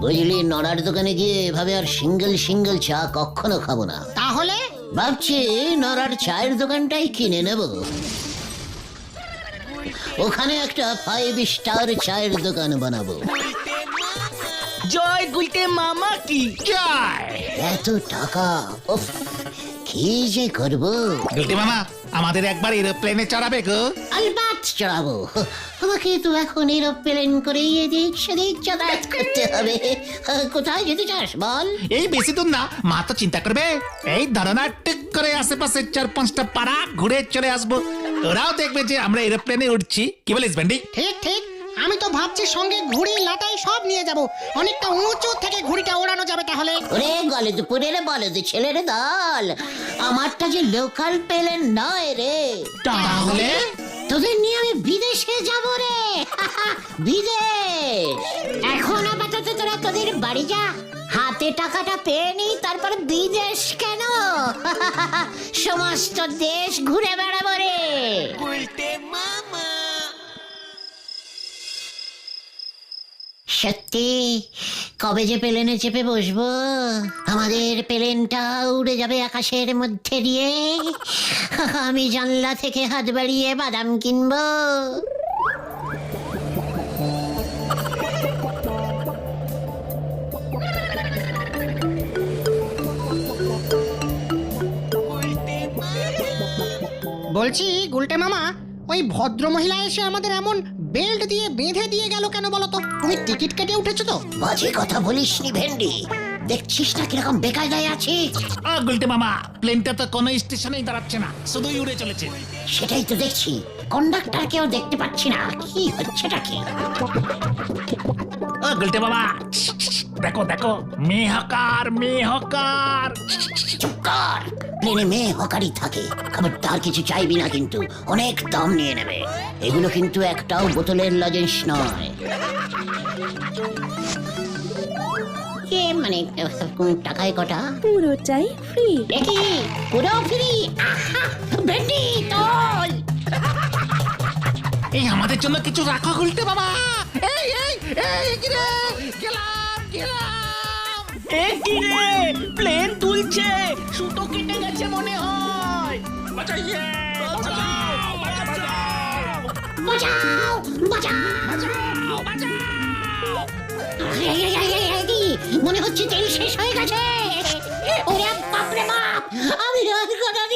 বুঝলি নড়ার দোকানে গিয়ে এভাবে আর সিঙ্গেল সিঙ্গেল চা কখনো খাব না। তাহলে? ভাবছি নড়ার চায়ের দোকানটাই কিনে নেব। ওখানে একটা ফাইভ স্টার চায়ের দোকান বানাবো। জয় গুলটে মামা কি? এত টাকা উফ কি যে করব? গুলটি মামা আমাদের একবার এরোপ্লেনে চড়াবে গো। আলবাত চড়াবো। আমাকে তো এখন এরোপ্লেন করেই এদিক সেদিক যাতায়াত করতে হবে। কোথায় যেতে চাস বল? এই বেশি দূর না মা তো চিন্তা করবে। এই ধারণা টিক করে আশেপাশে চার পাঁচটা পাড়া ঘুরে চলে আসব। ওরাও দেখবে যে আমরা এরোপ্লেনে উঠছি। কি বলিস ভেন্ডি? ঠিক ঠিক। আমি তো ভাবছি সঙ্গে ঘুড়ি লাটাই সব নিয়ে যাব। অনেকটা উঁচু থেকে ঘুড়িটা তাহলে ওরে ছেলের দল আমারটা যে লোকাল প্লেন নয় রে। তাহলে? তোদের নিয়ে আমি বিদেশে যাব রে। বিদেশ এখন আপাতত তোরা তোদের বাড়ি যা। হাতে টাকাটা পেয়ে নি তারপর বিদেশ কেন? সমস্ত দেশ ঘুরে বেড়াবো রে। সত্যি? কবে যে প্লেনে চেপে বসবো? আমাদের প্লেনটা উড়ে যাবে আকাশের মধ্যে দিয়ে। আমি জানলা থেকে হাত বাড়িয়ে বাদাম কিনবো। বলছি, গুলটে মামা, ওই ভদ্র মহিলা এসে আমাদের এমন বেল্ট দিয়ে বেঁধে দিয়ে গেল কেন বলো তো? তুমি টিকিট কেটে উঠেছো তো? বাজে কথা বলিস নি ভেন্ডি। দেখছিস না কীরকম বেকায়দায় আছি? ও গুলটি মামা প্লেনটা তো কোনো স্টেশনেই দাঁড়াচ্ছে না শুধুই উড়ে চলেছে। সেটাই তো দেখছি। কন্ডাক্টরকেও দেখতে পাচ্ছি না। কি হচ্ছেটা কি ও গুলটি মামা দেখো দেখো মেহকার মেহকার। চুপ কর। প্লেনে মেয়ে হকারি থাকে। খবরদার কিছু চাইবি না কিন্তু অনেক দাম নিয়ে নেবে। এগুলো কিন্তু একটাও বোতলের লজেন্স নয়। এ মানে টাকায় কটা? পুরোটাই ফ্রি দেখি পুরো ফ্রি আহা! ভেন্ডি তোল! এই আমাদের জন্য কিছু রাখো গুলটে মামা এই এই এই কি রে? গেলাম গেলাম। এ কি রে? প্লেন তুলছে। সুতো কেটে গেছে মনে হয়। বাঁচাইয়ে। বাঁচাও বাঁচাও কি? মনে হচ্ছে তেল শেষ হয়ে গেছে! ওরে বাপরে বাপ! আমি আর কোনোদিন